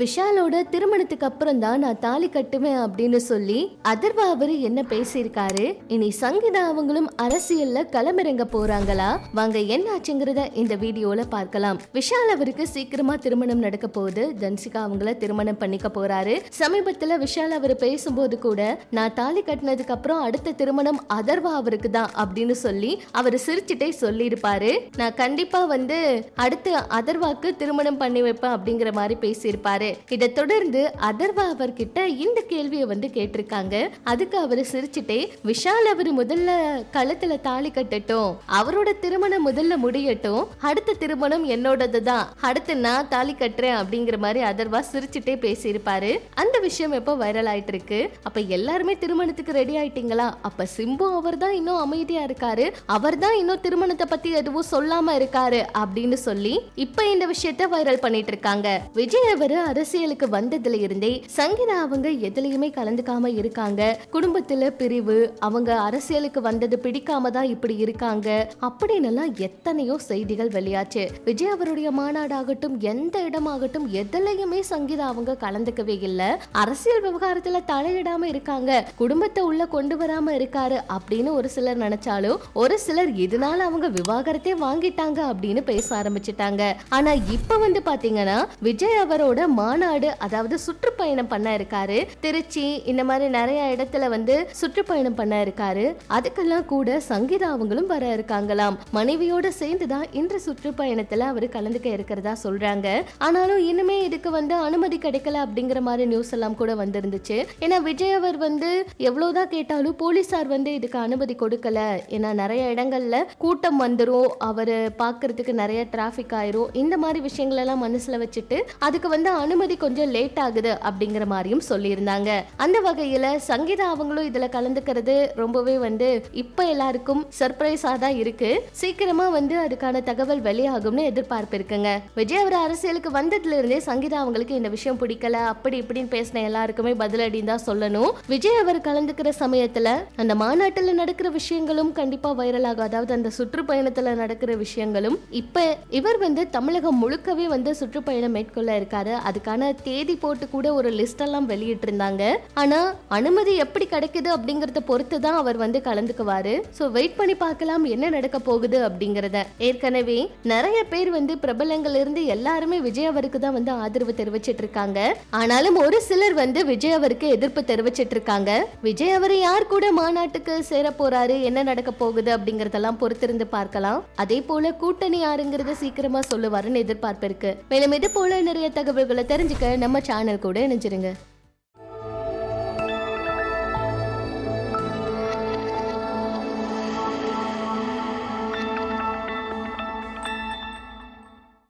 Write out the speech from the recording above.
விஷாலோட திருமணத்துக்கு அப்புறம் தான் நான் தாலி கட்டுவேன் அப்படின்னு சொல்லி அதர்வா அவரு என்ன பேசியிருக்காரு? இனி சங்கீதா அவங்களும் அரசியல்ல களமிறங்க போறாங்களா? வாங்க என்ன ஆச்சுங்கிறத இந்த வீடியோல பார்க்கலாம். விஷால் அவருக்கு சீக்கிரமா திருமணம் நடக்க போகுது. தன்சிகா அவங்கள திருமணம் பண்ணிக்க போறாரு. சமீபத்துல விஷால் அவர் பேசும்போது கூட நான் தாலி கட்டினதுக்கு அப்புறம் அடுத்த திருமணம் அதர்வா அவருக்கு தான் அப்படின்னு சொல்லி அவர் சிரிச்சுட்டே சொல்லியிருப்பாரு. நான் கண்டிப்பா வந்து அடுத்து அதர்வாக்கு திருமணம் பண்ணி வைப்பேன் அப்படிங்கிற மாதிரி பேசியிருப்பாரு. இதை தொடர்ந்து அதர்வா அவர்கிட்ட இந்த கேள்வியை வந்து கேட்டிருக்காங்க. அதுக்கு அவர் சிரிச்சுட்டே விஷால் அவர் முதல்ல கழுத்துல தாலி கட்டட்டும். அவரோட திருமணம் முதல்ல முடியட்டும். அடுத்த திருமணம் என்னோடது தான். அடுத்து நான் தாலி கட்டுறேன். அப்படிங்கிற மாதிரி அதர்வா சிரிச்சுட்டே பேசியிருப்பாரு. அந்த விஷயம் எப்போ வைரல் ஆயிட்டு இருக்கு அப்ப எல்லாருமே திருமணத்துக்கு ரெடி ஆயிட்டீங்களா? அப்ப சிம்பு அவர் தான் இன்னும் அமைதியா இருக்காரு. அவர் தான் இன்னும் திருமணத்தை பத்தி எதுவும் சொல்லாம இருக்காரு அப்படின்னு சொல்லி இப்ப இந்த விஷயத்த வைரல் பண்ணிட்டு இருக்காங்க. விஜய் அவரு அரசியலுக்கு வந்ததுல இருந்தே சங்கீதா அவங்க எதுலயுமே கலந்துக்காம இருக்காங்க. குடும்பத்துல பிரிவு அவங்க அரசியலுக்கு வந்தது பிடிக்காம தான் இப்படி இருக்காங்க. அப்படின்னு எல்லாம் எத்தனையோ செய்திகள் வெளியாச்சு. விஜய் அவருடைய மாநாடாகட்டும் எந்த இடமாகட்டும் எதுலயுமே சங்கீதா அவங்க கலந்துக்கவே இல்லை. அரசியல் விவகாரத்துல தலையிடாம இருக்காங்க. குடும்பத்தை உள்ள கொண்டு வராம இருக்காரு அப்படின்னு ஒரு சிலர் நினைச்சாலும் ஒரு சிலர் இதனால அவங்க விவாகரத்தே வாங்கிட்டாங்க அப்படின்னு பேச ஆரம்பிச்சிட்டாங்க. ஆனா இப்ப வந்து பாத்தீங்கன்னா விஜய் அவரோட மாநாடு அதாவது சுற்றுப்பயணம் பண்ண இருக்காரு திருச்சி இந்த மாதிரி நிறைய இடத்துல வந்து சுற்றுப்பயணம் பண்ண இருக்காரு அதுக்கெல்லாம் கூட சங்கீதா அவங்களும் வர இருக்காங்களாம் மனைவியோட சேர்ந்து தான் இந்த சுற்றுப்பயணத்துல அவர் கலந்துக்க இருக்கிறதா சொல்றாங்க. ஆனாலும் இனிமே இதுக்கு வந்து அனுமதி கிடைக்கல அப்படிங்கிற மாதிரி நியூஸ் எல்லாம் கூட வந்திருந்துச்சு. ஏன்னா விஜய் அவர் வந்து எவ்வளவுதான் கேட்டாலும் போலீசார் வந்து இதுக்கு அனுமதி கொடுக்கல. ஏன்னா நிறைய இடங்கள்ல கூட்டம் வந்துடும் அவர் பார்க்கறதுக்கு நிறைய டிராஃபிக் ஆயிரும். இந்த மாதிரி விஷயங்கள் எல்லாம் மனசுல வச்சுட்டு அதுக்கு வந்து அனுமதி கொஞ்சம் லேட் ஆகுது அப்படிங்கிற மாதிரியும் சொல்லியிருந்தாங்க. அந்த வகையில சங்கீதா அவங்களும் இதுல கலந்துக்கிறது ரொம்பவே வந்து இப்ப எல்லாருக்கும் சர்ப்ரைஸா தான் இருக்கு. சீக்கிரமா வந்து அதுக்கான தகவல் வெளியாகும்னு எதிர்பார்ப்பு இருக்குங்க விஜய் அவர் அரசியலுக்கு வந்ததுல இருந்தே சங்கீதா அவங்களுக்கு இந்த விஷயம் பிடிக்கல அப்படி இப்படின்னு பேசின எல்லாருக்குமே பதிலடி தான் சொல்லணும். விஜய் அவர் கலந்துக்கிற சமயத்துல அந்த மாநாட்டுல நடக்கிற விஷயங்களும் கண்டிப்பா வைரல் ஆகும். அதாவது அந்த சுற்றுப்பயணத்துல நடக்கிற விஷயங்களும் இப்ப இவர் வந்து தமிழகம் முழுக்கவே வந்து சுற்றுப்பயணம் மேற்கொள்ள இருக்காரு. அதுக்கான தேதி போட்டு கூட ஒரு லிஸ்டெல்லாம் வெளியிட்டிருந்தாங்க. ஆனால் அனுமதி எப்படி கிடைக்குது அப்படிங்கிறத பொறுத்து தான் அவர் வந்து கலந்துக்குவாரு. ஸோ வெயிட் பண்ணி பார்க்கலாம் என்ன நடக்க போகுது அப்படிங்கிறத. ஏற்கனவே நிறைய பேர் வந்து பிரபலங்கள் இருந்து எல்லாருமே விஜய் அவருக்கு தான் வந்து ஆதரவு தெரிவிச்சிட்டு இருக்காங்க ஆனாலும் ஒரு சிலர் வந்து விஜய் அவருக்கு எதிர்ப்பு தெரிவிச்சிட்டு இருக்காங்க விஜய் அவர் யார் கூட மாநாட்டுக்கு சேர போறாரு என்ன நடக்க போகுது அப்படிங்கறதெல்லாம் பொறுத்திருந்து பார்க்கலாம். அதே போல கூட்டணி யாருங்கிறத சீக்கிரமா சொல்லுவாருன்னு எதிர்பார்ப்பு இருக்கு. மேலும் இது போல நிறைய தகவல்களை தெரிஞ்சுக்க நம்ம சேனல் கூட இணைஞ்சிருங்க.